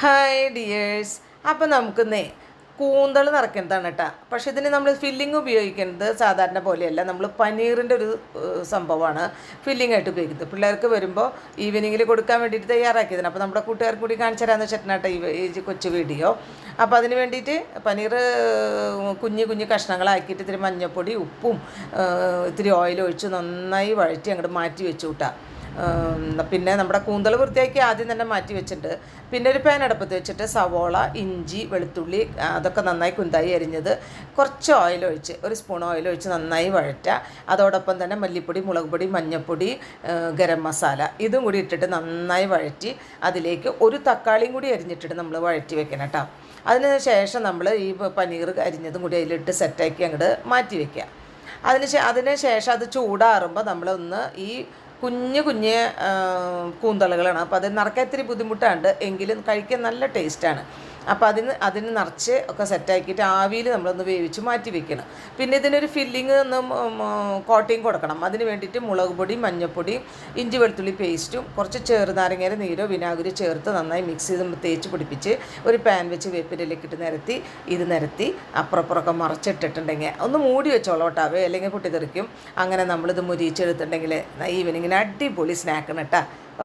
Hi dears അപ്പം നമുക്കിന്നേ കൂന്തൾ നിറയ്ക്കുന്നതാണ് കേട്ടോ പക്ഷേ ഇതിന് നമ്മൾ ഫില്ലിങ് ഉപയോഗിക്കുന്നത് സാധാരണ പോലെയല്ല. നമ്മൾ പനീറിന്റെ ഒരു സംഭവമാണ് ഫില്ലിംഗ് ആയിട്ട് ഉപയോഗിക്കുന്നത്. പിള്ളേർക്ക് വരുമ്പോൾ ഈവനിങ്ങിൽ കൊടുക്കാൻ വേണ്ടിയിട്ട് തയ്യാറാക്കിയതാണ്. അപ്പോൾ നമ്മുടെ കൂട്ടുകാർക്ക് കൂടി കാണിച്ചു തരാമെന്ന് വെച്ചിട്ടാണ് ഈ കൊച്ചു വീഡിയോ. അപ്പോൾ അതിന് വേണ്ടിയിട്ട് പനീർ കുഞ്ഞു കുഞ്ഞു കഷ്ണങ്ങളാക്കിയിട്ട് ഇത്തിരി മഞ്ഞൾപ്പൊടി ഉപ്പും ഇത്തിരി ഓയിലൊഴിച്ച് നന്നായി വഴറ്റി അങ്ങോട്ട് മാറ്റി വെച്ചു കൂട്ടാം പിന്നെ നമ്മുടെ കൂന്തൽ വൃത്തിയാക്കി ആദ്യം തന്നെ മാറ്റി വെച്ചിട്ടുണ്ട്. പിന്നെ ഒരു പാൻ അടുപ്പത്ത് വെച്ചിട്ട് സവോള ഇഞ്ചി വെളുത്തുള്ളി അതൊക്കെ നന്നായി കുന്തായി അരിഞ്ഞത്. കുറച്ച് ഓയിൽ ഒഴിച്ച് ഒരു സ്പൂൺ ഓയിൽ ഒഴിച്ച് നന്നായി വഴറ്റുക. അതോടൊപ്പം തന്നെ മല്ലിപ്പൊടി മുളക് പൊടി മഞ്ഞൾപ്പൊടി ഗരം മസാല ഇതും കൂടി ഇട്ടിട്ട് നന്നായി വഴറ്റി അതിലേക്ക് ഒരു തക്കാളിയും കൂടി അരിഞ്ഞിട്ടിട്ട് നമ്മൾ വഴറ്റി വെക്കണം കേട്ടോ. അതിന് ശേഷം നമ്മൾ ഈ പനീർ അരിഞ്ഞതും കൂടി അതിലിട്ട് സെറ്റാക്കി അങ്ങോട്ട് മാറ്റി വെക്കുക. അതിന് അതിന് ശേഷം അത് ചൂടാറുമ്പോൾ നമ്മളൊന്ന് ഈ കുഞ്ഞു കുഞ്ഞ് കൂന്തളുകളാണ്. അപ്പോൾ അത് നിറക്കാൻ ഇത്തിരി ബുദ്ധിമുട്ടുണ്ട് എങ്കിലും കഴിക്കാൻ നല്ല ടേസ്റ്റാണ് അപ്പോൾ അതിന് അതിന് നിറച്ച് ഒക്കെ സെറ്റാക്കിയിട്ട് ആവിയിൽ നമ്മളൊന്ന് വേവിച്ച് മാറ്റി വെക്കണം. പിന്നെ ഇതിനൊരു ഫില്ലിങ് ഒന്ന് കോട്ടിങ് കൊടുക്കണം. അതിന് വേണ്ടിയിട്ട് മുളക് പൊടി മഞ്ഞൾപ്പൊടി ഇഞ്ചി വെളുത്തുള്ളി പേസ്റ്റും കുറച്ച് ചെറുനാരങ്ങയുടെ നീരോ വിനാഗിരി ചേർത്ത് നന്നായി മിക്സ് ചെയ്ത് തേച്ച് പിടിപ്പിച്ച് ഒരു പാൻ വെച്ച് വേപ്പിലേക്ക് ഇട്ട് നിരത്തി ഇത് നിരത്തി അപ്പുറപ്പുറമൊക്കെ മറച്ചിട്ടിട്ടുണ്ടെങ്കിൽ ഒന്ന് മൂടി വെച്ചോളാം കേട്ടോ അല്ലെങ്കിൽ പൊട്ടിത്തെറിക്കും അങ്ങനെ നമ്മളിത് മുരിച്ചെടുത്തിട്ടുണ്ടെങ്കിൽ ഈവനിങ്ങിന് അടിപൊളി സ്നാക്കാണ് കേട്ടോ